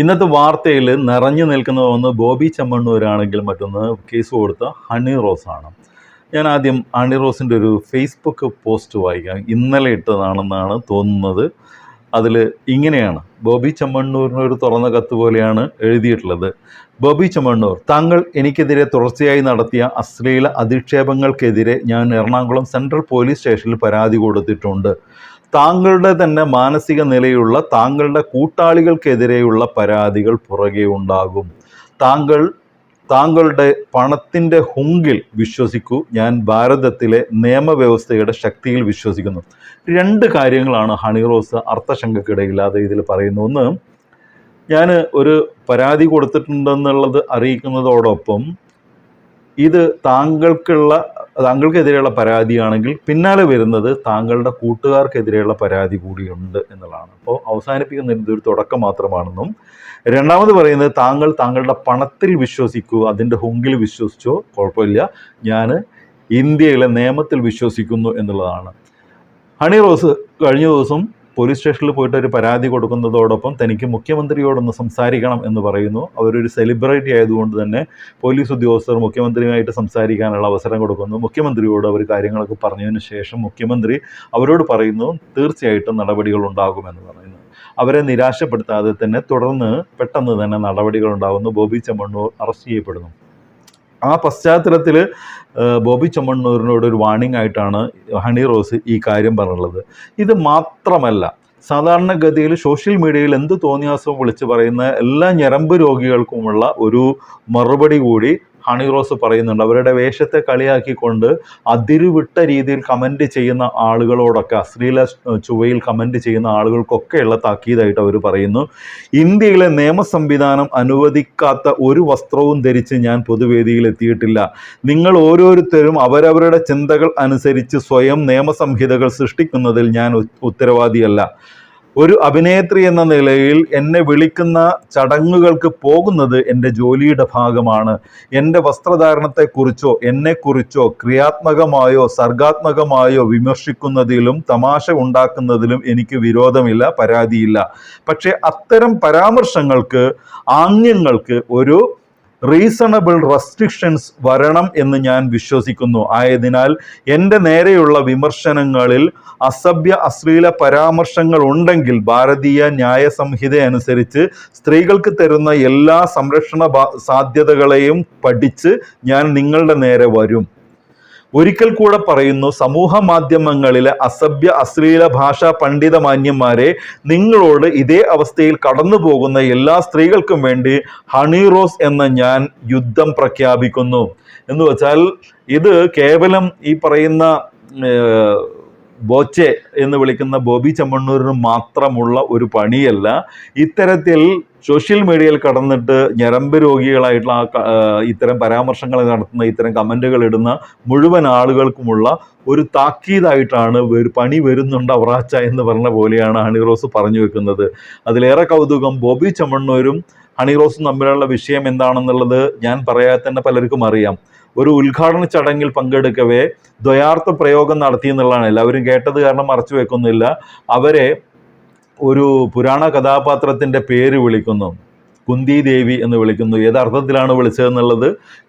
ഇന്നത്തെ വാർത്തയിൽ നിറഞ്ഞു നിൽക്കുന്ന ഒന്ന് ബോബി ചെമ്മണ്ണൂരാണെങ്കിൽ മറ്റൊന്ന് കേസ് കൊടുത്ത ഹണി റോസ് ആണ് ഞാൻ ആദ്യം ഹണി റോസിന്റെ ഒരു ഫേസ്ബുക്ക് പോസ്റ്റ് വായിക്കാം. ഇന്നലെ ഇട്ടതാണെന്നാണ് തോന്നുന്നത്. അതിൽ ഇങ്ങനെയാണ്. ബോബി ചെമ്മണ്ണൂരിന് ഒരു തുറന്ന കത്ത് പോലെയാണ് എഴുതിയിട്ടുള്ളത്. ബോബി ചെമ്മണ്ണൂർ താങ്കൾ എനിക്കെതിരെ തുടർച്ചയായി നടത്തിയ അശ്ലീല അധിക്ഷേപങ്ങൾക്കെതിരെ ഞാൻ എറണാകുളം സെൻട്രൽ പോലീസ് സ്റ്റേഷനിൽ പരാതി കൊടുത്തിട്ടുണ്ട്. താങ്കളുടെ തന്നെ മാനസിക നിലയുള്ള താങ്കളുടെ കൂട്ടാളികൾക്കെതിരെയുള്ള പരാതികൾ പുറകെ ഉണ്ടാകും. താങ്കൾ താങ്കളുടെ പണത്തിന്റെ ഹുങ്കിൽ വിശ്വസിക്കൂ. ഞാൻ ഭാരതത്തിലെ നിയമവ്യവസ്ഥയുടെ ശക്തിയിൽ വിശ്വസിക്കുന്നു. രണ്ട് കാര്യങ്ങളാണ് ഹണി റോസ് അർത്ഥശങ്കക്കിടയില്ലാതെ ഇതിൽ പറയുന്നു ഒന്ന് ഞാൻ ഒരു പരാതി കൊടുത്തിട്ടുണ്ടെന്നുള്ളത് അറിയിക്കുന്നതോടൊപ്പം ഇത് താങ്കൾക്കുള്ള താങ്കൾക്കെതിരെയുള്ള പരാതിയാണെങ്കിൽ പിന്നാലെ വരുന്നത് താങ്കളുടെ കൂട്ടുകാർക്കെതിരെയുള്ള പരാതി കൂടിയുണ്ട് എന്നുള്ളതാണ്. അപ്പോൾ അവസാനിപ്പിക്കുന്ന ഒരു തുടക്കം മാത്രമാണെന്നും രണ്ടാമത് പറയുന്നത് താങ്കൾ താങ്കളുടെ പണത്തിൽ വിശ്വസിക്കൂ അതിന്റെ ഹുങ്കിൽ വിശ്വസിച്ചോ കുഴപ്പമില്ല. ഞാൻ ഇന്ത്യയിലെ നിയമത്തിൽ വിശ്വസിക്കുന്നു എന്നുള്ളതാണ്. ഹണി റോസ് കഴിഞ്ഞ ദിവസം പോലീസ് സ്റ്റേഷനിൽ പോയിട്ട് ഒരു പരാതി കൊടുക്കുന്നതോടൊപ്പം തനിക്ക് മുഖ്യമന്ത്രിയോടൊന്ന് സംസാരിക്കണം എന്ന് പറയുന്നു. അവരൊരു സെലിബ്രിറ്റി ആയതുകൊണ്ട് തന്നെ പോലീസ് ഉദ്യോഗസ്ഥർ മുഖ്യമന്ത്രിയുമായിട്ട് സംസാരിക്കാനുള്ള അവസരം കൊടുക്കുന്നു. മുഖ്യമന്ത്രിയോട് അവർ കാര്യങ്ങളൊക്കെ പറഞ്ഞതിന് ശേഷം മുഖ്യമന്ത്രി അവരോട് പറയുന്നു തീർച്ചയായിട്ടും നടപടികൾ ഉണ്ടാകുമെന്ന് പറയുന്നു. അവരെ നിരാശപ്പെടുത്താതെ തന്നെ തുടർന്ന് പെട്ടെന്ന് തന്നെ നടപടികൾ ഉണ്ടാകുന്നു. ബോബി ചെമ്മണ്ണൂർ അറസ്റ്റ് ചെയ്യപ്പെടുന്നു. ആ പശ്ചാത്തലത്തിൽ ബോബി ചമ്മണ്ണൂരിനോട് ഒരു വാണിംഗ് ആയിട്ടാണ് ഹണി റോസ് ഈ കാര്യം പറഞ്ഞുള്ളത് ഇത് മാത്രമല്ല സാധാരണഗതിയിൽ സോഷ്യൽ മീഡിയയിൽ എന്ത് തോന്നിയാസവും വിളിച്ച് പറയുന്ന എല്ലാ ഞരമ്പ് രോഗികൾക്കുമുള്ള ഒരു മറുപടി കൂടി ഹണി റോസ് പറയുന്നുണ്ട് അവരുടെ വേഷത്തെ കളിയാക്കിക്കൊണ്ട് അതിരുവിട്ട രീതിയിൽ കമന്റ് ചെയ്യുന്ന ആളുകളോടൊക്കെ അശ്ലീല ചുവയിൽ കമന്റ് ചെയ്യുന്ന ആളുകൾക്കൊക്കെയുള്ള താക്കീതായിട്ട് അവർ പറയുന്നു. ഇന്ത്യയിലെ നിയമ സംവിധാനം അനുവദിക്കാത്ത ഒരു വസ്ത്രവും ധരിച്ച് ഞാൻ പൊതുവേദിയിൽ എത്തിയിട്ടില്ല. നിങ്ങൾ ഓരോരുത്തരും അവരവരുടെ ചിന്തകൾ അനുസരിച്ച് സ്വയം നിയമസംഹിതകൾ സൃഷ്ടിക്കുന്നതിൽ ഞാൻ ഉത്തരവാദിയല്ല. ഒരു അഭിനേത്രി എന്ന നിലയിൽ എന്നെ വിളിക്കുന്ന ചടങ്ങുകൾക്ക് പോകുന്നത് എന്റെ ജോലിയുടെ ഭാഗമാണ്. എന്റെ വസ്ത്രധാരണത്തെക്കുറിച്ചോ എന്നെക്കുറിച്ചോ ക്രിയാത്മകമായോ സർഗാത്മകമായോ വിമർശിക്കുന്നതിലും തമാശ ഉണ്ടാക്കുന്നതിലും എനിക്ക് വിരോധമില്ല പരാതിയില്ല. പക്ഷേ അത്തരം പരാമർശങ്ങൾക്ക് ആംഗ്യങ്ങൾക്ക് ഒരു റീസണബിൾ റെസ്ട്രിക്ഷൻസ് വരണം എന്ന് ഞാൻ വിശ്വസിക്കുന്നു. ആയതിനാൽ എന്റെ നേരെയുള്ള വിമർശനങ്ങളിൽ അസഭ്യ അശ്ലീല പരാമർശങ്ങൾ ഉണ്ടെങ്കിൽ ഭാരതീയ ന്യായ സംഹിത അനുസരിച്ച് സ്ത്രീകൾക്ക് തരുന്ന എല്ലാ സംരക്ഷണ സാധ്യതകളെയും പഠിച്ച് ഞാൻ നിങ്ങളുടെ നേരെ വരും. ഒരിക്കൽ കൂടെ പറയുന്നു സമൂഹ മാധ്യമങ്ങളിലെ അസഭ്യ അശ്ലീല ഭാഷാ പണ്ഡിത മാന്യന്മാരെ നിങ്ങളോട് ഇതേ അവസ്ഥയിൽ കടന്നു പോകുന്ന എല്ലാ സ്ത്രീകൾക്കും വേണ്ടി ഹണി റോസ് എന്ന ഞാൻ യുദ്ധം പ്രഖ്യാപിക്കുന്നു. എന്ന് വെച്ചാൽ ഇത് കേവലം ഈ പറയുന്ന ബോച്ചെ എന്ന് വിളിക്കുന്ന ബോബി ചെമ്മണ്ണൂരിന് മാത്രമുള്ള ഒരു പണിയല്ല ഇത്തരത്തിൽ സോഷ്യൽ മീഡിയയിൽ കടന്നിട്ട് ഞരമ്പ് രോഗികളായിട്ടുള്ള ആ ഇത്തരം പരാമർശങ്ങൾ നടത്തുന്ന ഇത്തരം കമന്റുകൾ ഇടുന്ന മുഴുവൻ ആളുകൾക്കുമുള്ള ഒരു താക്കീതായിട്ടാണ് പണി വരുന്നുണ്ട് അവറാച്ച എന്ന് പറഞ്ഞ പോലെയാണ് ഹണി റോസ് പറഞ്ഞു വെക്കുന്നത്. അതിലേറെ കൗതുകം ബോബി ചമ്മണ്ണൂരും ഹണി റോസും തമ്മിലുള്ള വിഷയം എന്താണെന്നുള്ളത് ഞാൻ പറയാതെ തന്നെ പലർക്കും അറിയാം. ഒരു ഉദ്ഘാടന ചടങ്ങിൽ പങ്കെടുക്കവേ ദ്വയാർത്ഥ പ്രയോഗം നടത്തി എന്നുള്ളതാണ്. എല്ലാവരും കേട്ടത് കാരണം മറച്ചു വെക്കുന്നില്ല. അവരെ ഒരു പുരാണ കഥാപാത്രത്തിന്റെ പേര് വിളിക്കുന്നു. കുന്തി ദേവി എന്ന് വിളിക്കുന്നു. ഏതർത്ഥത്തിലാണ് വിളിച്ചതെന്നുള്ളത്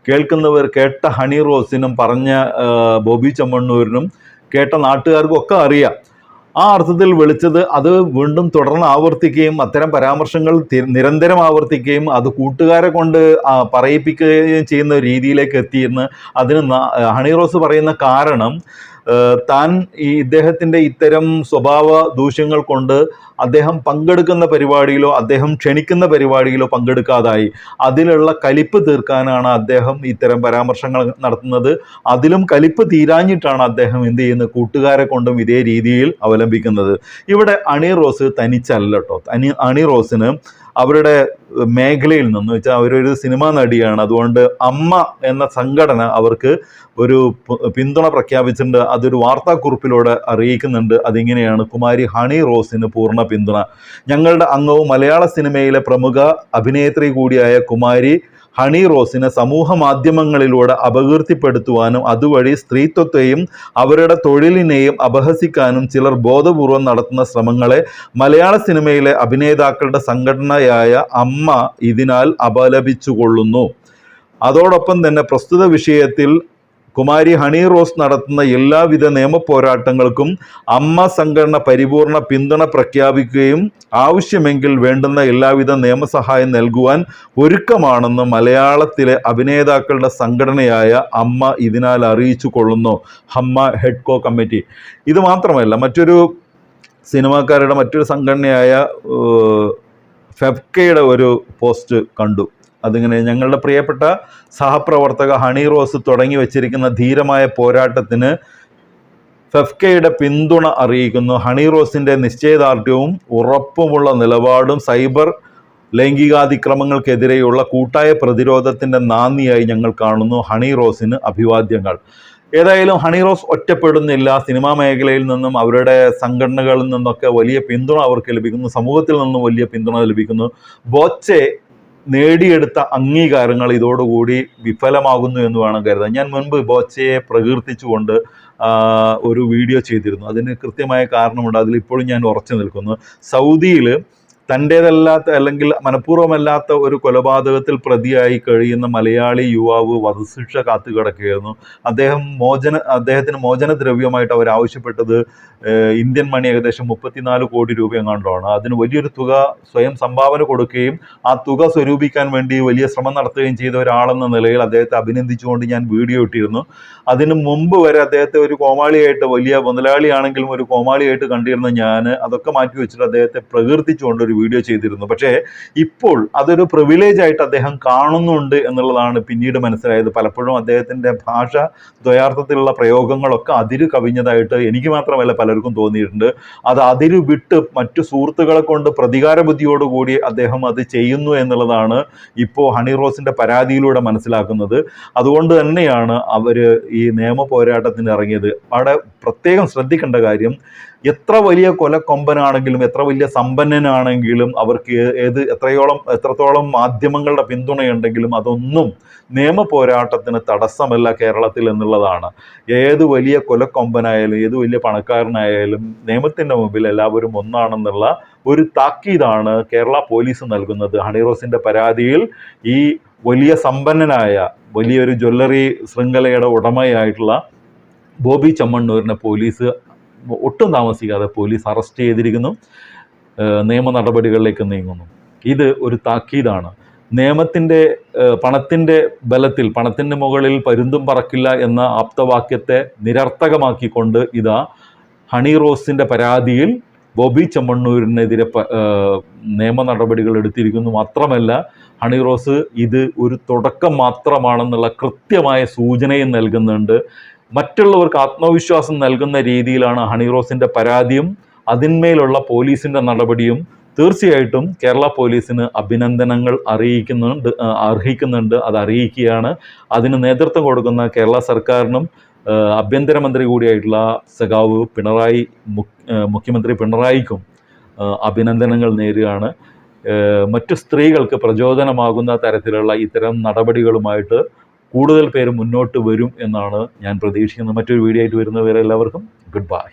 കേൾക്കുന്നവർ കേട്ട ഹണി റോസിനും പറഞ്ഞ ബോബി ചമ്മണ്ണൂരിനും കേട്ട നാട്ടുകാർക്കും ഒക്കെ അറിയാം. ആ അർത്ഥത്തിൽ വിളിച്ചത് അത് വീണ്ടും തുടർന്ന് ആവർത്തിക്കുകയും അത്തരം പരാമർശങ്ങൾ നിരന്തരം ആവർത്തിക്കുകയും അത് കൂട്ടുകാരെ കൊണ്ട് പറയിപ്പിക്കുകയും ചെയ്യുന്ന രീതിയിലേക്ക് എത്തിയിരുന്ന് അതിന് ഹണി റോസ് പറയുന്ന കാരണം താൻ ഈ ഇദ്ദേഹത്തിന്റെ ഇത്തരം സ്വഭാവ ദൂഷ്യങ്ങൾ കൊണ്ട് അദ്ദേഹം പങ്കെടുക്കുന്ന പരിപാടിയിലോ അദ്ദേഹം ക്ഷണിക്കുന്ന പരിപാടിയിലോ പങ്കെടുക്കാതായി. അതിലുള്ള കലിപ്പ് തീർക്കാനാണ് അദ്ദേഹം ഇത്തരം പരാമർശങ്ങൾ നടത്തുന്നത്. അതിലും കലിപ്പ് തീരാഞ്ഞിട്ടാണ് അദ്ദേഹം എന്ത് ചെയ്യുന്നത്? കൂട്ടുകാരെ കൊണ്ടും ഇതേ രീതിയിൽ അവലംബിക്കുന്നത്. ഇവിടെ അണി റോസ് തനിച്ചല്ല കേട്ടോ അനി അണി റോസിന് അവരുടെ മേഖലയിൽ നിന്ന് വെച്ചാൽ അവരൊരു സിനിമാ നടിയാണ്. അതുകൊണ്ട് അമ്മ എന്ന സംഘടന അവർക്ക് ഒരു പിന്തുണ പ്രഖ്യാപിച്ചിട്ടുണ്ട്. അതൊരു വാർത്താക്കുറിപ്പിലൂടെ അറിയിക്കുന്നുണ്ട്. അതിങ്ങനെയാണ് കുമാരി ഹണി റോസിന് പൂർണ പിന്തുണ. ഞങ്ങളുടെ അംഗവും മലയാള സിനിമയിലെ പ്രമുഖ അഭിനേത്രി കൂടിയായ കുമാരി ഹണി റോസിനെ സമൂഹ മാധ്യമങ്ങളിലൂടെ അപകീർത്തിപ്പെടുത്തുവാനും അതുവഴി സ്ത്രീത്വത്തെയും അവരുടെ തൊഴിലിനെയും അപഹസിക്കാനും ചിലർ ബോധപൂർവം നടത്തുന്ന ശ്രമങ്ങളെ മലയാള സിനിമയിലെ അഭിനേതാക്കളുടെ സംഘടനയായ അമ്മ ഇതിനാൽ അപലപിച്ചുകൊള്ളുന്നു. അതോടൊപ്പം തന്നെ പ്രസ്തുത വിഷയത്തിൽ കുമാരി ഹണി റോസ് നടത്തുന്ന എല്ലാവിധ നിയമ പോരാട്ടങ്ങൾക്കും അമ്മ സംഘടന പരിപൂർണ പിന്തുണ പ്രഖ്യാപിക്കുകയും ആവശ്യമെങ്കിൽ വേണ്ടുന്ന എല്ലാവിധ നിയമസഹായം നൽകുവാൻ ഒരുക്കമാണെന്ന് മലയാളത്തിലെ അഭിനേതാക്കളുടെ സംഘടനയായ അമ്മ ഇതിനാൽ അറിയിച്ചു കൊള്ളുന്നു. അമ്മ ഹെഡ്കോ കമ്മിറ്റി ഇത് മാത്രമല്ല മറ്റൊരു സിനിമാക്കാരുടെ മറ്റൊരു സംഘടനയായ ഫെഫ്കയുടെ ഒരു പോസ്റ്റ് കണ്ടു. അതിങ്ങനെ ഞങ്ങളുടെ പ്രിയപ്പെട്ട സഹപ്രവർത്തക ഹണി റോസ് തുടങ്ങി വച്ചിരിക്കുന്ന ധീരമായ പോരാട്ടത്തിന് ഫെഫ്കയുടെ പിന്തുണ അറിയിക്കുന്നു. ഹണി റോസിന്റെ നിശ്ചയദാർഢ്യവും ഉറപ്പുമുള്ള നിലപാടും സൈബർ ലൈംഗികാതിക്രമങ്ങൾക്കെതിരെയുള്ള കൂട്ടായ പ്രതിരോധത്തിന്റെ നാന്ദിയായി ഞങ്ങൾ കാണുന്നു. ഹണി റോസിന് അഭിവാദ്യങ്ങൾ. ഏതായാലും ഹണി റോസ് ഒറ്റപ്പെടുന്നില്ല. സിനിമാ മേഖലയിൽ നിന്നും അവരുടെ സംഘടനകളിൽ നിന്നൊക്കെ വലിയ പിന്തുണ അവർക്ക് ലഭിക്കുന്നു. സമൂഹത്തിൽ നിന്നും വലിയ പിന്തുണ ലഭിക്കുന്നു. ബോച്ചെ നേടിയെടുത്ത അംഗീകാരങ്ങൾ ഇതോടുകൂടി വിഫലമാകുന്നു എന്ന് വേണം കരുതാൻ. ഞാൻ മുൻപ് ബോച്ചയെ പ്രകീർത്തിച്ചുകൊണ്ട് ഒരു വീഡിയോ ചെയ്തിരുന്നു. അതിന് കൃത്യമായ കാരണമുണ്ട്. അതിൽ ഇപ്പോഴും ഞാൻ ഉറച്ചു നിൽക്കുന്നു. സൗദിയിൽ തന്റേതല്ലാത്ത അല്ലെങ്കിൽ മനഃപൂർവമല്ലാത്ത ഒരു കൊലപാതകത്തിൽ പ്രതിയായി കഴിയുന്ന മലയാളി യുവാവ് വധശിക്ഷ കാത്തു കിടക്കുകയായിരുന്നു അദ്ദേഹം മോചന അദ്ദേഹത്തിന് മോചനദ്രവ്യമായിട്ട് അവർ ആവശ്യപ്പെട്ടത് ഇന്ത്യൻ മണി ഏകദേശം മുപ്പത്തിനാല് കോടി രൂപ എങ്ങാണ്ടാണ്. അതിന് വലിയൊരു തുക സ്വയം സംഭാവന കൊടുക്കുകയും ആ തുക സ്വരൂപിക്കാൻ വേണ്ടി വലിയ ശ്രമം നടത്തുകയും ചെയ്ത ഒരാളെന്ന നിലയിൽ അദ്ദേഹത്തെ അഭിനന്ദിച്ചുകൊണ്ട് ഞാൻ വീഡിയോ ഇട്ടിരുന്നു. അതിന് മുമ്പ് വരെ അദ്ദേഹത്തെ ഒരു കോമാളിയായിട്ട് വലിയ മുതലാളിയാണെങ്കിലും ഒരു കോമാളിയായിട്ട് കണ്ടിരുന്ന ഞാൻ അതൊക്കെ മാറ്റി വെച്ചിട്ട് അദ്ദേഹത്തെ പ്രകീർത്തിച്ചുകൊണ്ട് ഒരു വീഡിയോ ചെയ്തിരുന്നു. പക്ഷേ ഇപ്പോൾ അതൊരു പ്രിവിലേജ് ആയിട്ട് അദ്ദേഹം കാണുന്നുണ്ട് എന്നുള്ളതാണ് പിന്നീട് മനസ്സിലായത്. പലപ്പോഴും അദ്ദേഹത്തിന്റെ ഭാഷ ദ്വയാർത്ഥത്തിലുള്ള പ്രയോഗങ്ങളൊക്കെ അതിര് കവിഞ്ഞതായിട്ട് എനിക്ക് മാത്രമല്ല പലർക്കും തോന്നിയിട്ടുണ്ട്. അത് അതിര് വിട്ട് മറ്റു സുഹൃത്തുക്കളെ കൊണ്ട് പ്രതികാര ബുദ്ധിയോടുകൂടി അദ്ദേഹം അത് ചെയ്യുന്നു എന്നുള്ളതാണ് ഇപ്പോൾ ഹണി റോസിന്റെ പരാതിയിലൂടെ മനസ്സിലാക്കുന്നത്. അതുകൊണ്ട് തന്നെയാണ് അവർ ഈ നിയമ പോരാട്ടത്തിന് ഇറങ്ങിയത് അവിടെ പ്രത്യേകം ശ്രദ്ധിക്കേണ്ട കാര്യം എത്ര വലിയ കൊലക്കൊമ്പനാണെങ്കിലും എത്ര വലിയ സമ്പന്നനാണെങ്കിലും അവർക്ക് ഏത് എത്രയോളം എത്രത്തോളം മാധ്യമങ്ങളുടെ പിന്തുണയുണ്ടെങ്കിലും അതൊന്നും നിയമ പോരാട്ടത്തിന് തടസ്സമല്ല കേരളത്തിൽ എന്നുള്ളതാണ്. ഏത് വലിയ കൊലക്കൊമ്പനായാലും ഏത് വലിയ പണക്കാരനായാലും നിയമത്തിന്റെ മുമ്പിൽ എല്ലാവരും ഒന്നാണെന്നുള്ള ഒരു താക്കീതാണ് കേരള പോലീസ് നൽകുന്നത്. ഹണിറോസിന്റെ പരാതിയിൽ ഈ വലിയ സമ്പന്നനായ വലിയൊരു ജ്വല്ലറി ശൃംഖലയുടെ ഉടമയായിട്ടുള്ള ബോബി ചമ്മണ്ണൂരിനെ പോലീസ് ഒട്ടും താമസിക്കാതെ പോലീസ് അറസ്റ്റ് ചെയ്തിരിക്കുന്നു. നിയമ നടപടികളിലേക്ക് നീങ്ങുന്നു. ഇത് ഒരു താക്കീതാണ്. നിയമത്തിന്റെ പണത്തിന്റെ ബലത്തിൽ പണത്തിന്റെ മുകളിൽ പരുന്തും പറക്കില്ല എന്ന ആപ്തവാക്യത്തെ നിരർത്ഥകമാക്കിക്കൊണ്ട് ഇതാ ഹണി റോസിന്റെ പരാതിയിൽ ബോബി ചെമ്മണ്ണൂരിനെതിരെ നിയമ നടപടികൾ എടുത്തിരിക്കുന്നു. മാത്രമല്ല ഹണി റോസ് ഇത് ഒരു തുടക്കം മാത്രമാണെന്നുള്ള കൃത്യമായ സൂചനയും നൽകുന്നുണ്ട്. മറ്റുള്ളവർക്ക് ആത്മവിശ്വാസം നൽകുന്ന രീതിയിലാണ് ഹണിറോസിന്റെ പരാതിയും അതിന്മേലുള്ള പോലീസിന്റെ നടപടിയും. തീർച്ചയായിട്ടും കേരള പോലീസിന് അഭിനന്ദനങ്ങൾ അറിയിക്കുന്നുണ്ട് അർഹിക്കുന്നുണ്ട് അത് അറിയിക്കുകയാണ്. അതിന് നേതൃത്വം കൊടുക്കുന്ന കേരള സർക്കാരിനും ആഭ്യന്തരമന്ത്രി കൂടിയായിട്ടുള്ള സഖാവ് പിണറായി മുഖ്യമന്ത്രി പിണറായിക്കും അഭിനന്ദനങ്ങൾ നേരുകയാണ്. മറ്റു സ്ത്രീകൾക്ക് പ്രചോദനമാകുന്ന തരത്തിലുള്ള ഇത്തരം നടപടികളുമായിട്ട് കൂടുതൽ പേര് മുന്നോട്ട് വരും എന്നാണ് ഞാൻ പ്രതീക്ഷിക്കുന്നത്. മറ്റൊരു വീഡിയോ ആയിട്ട് വരുന്നവരെ എല്ലാവർക്കും ഗുഡ് ബൈ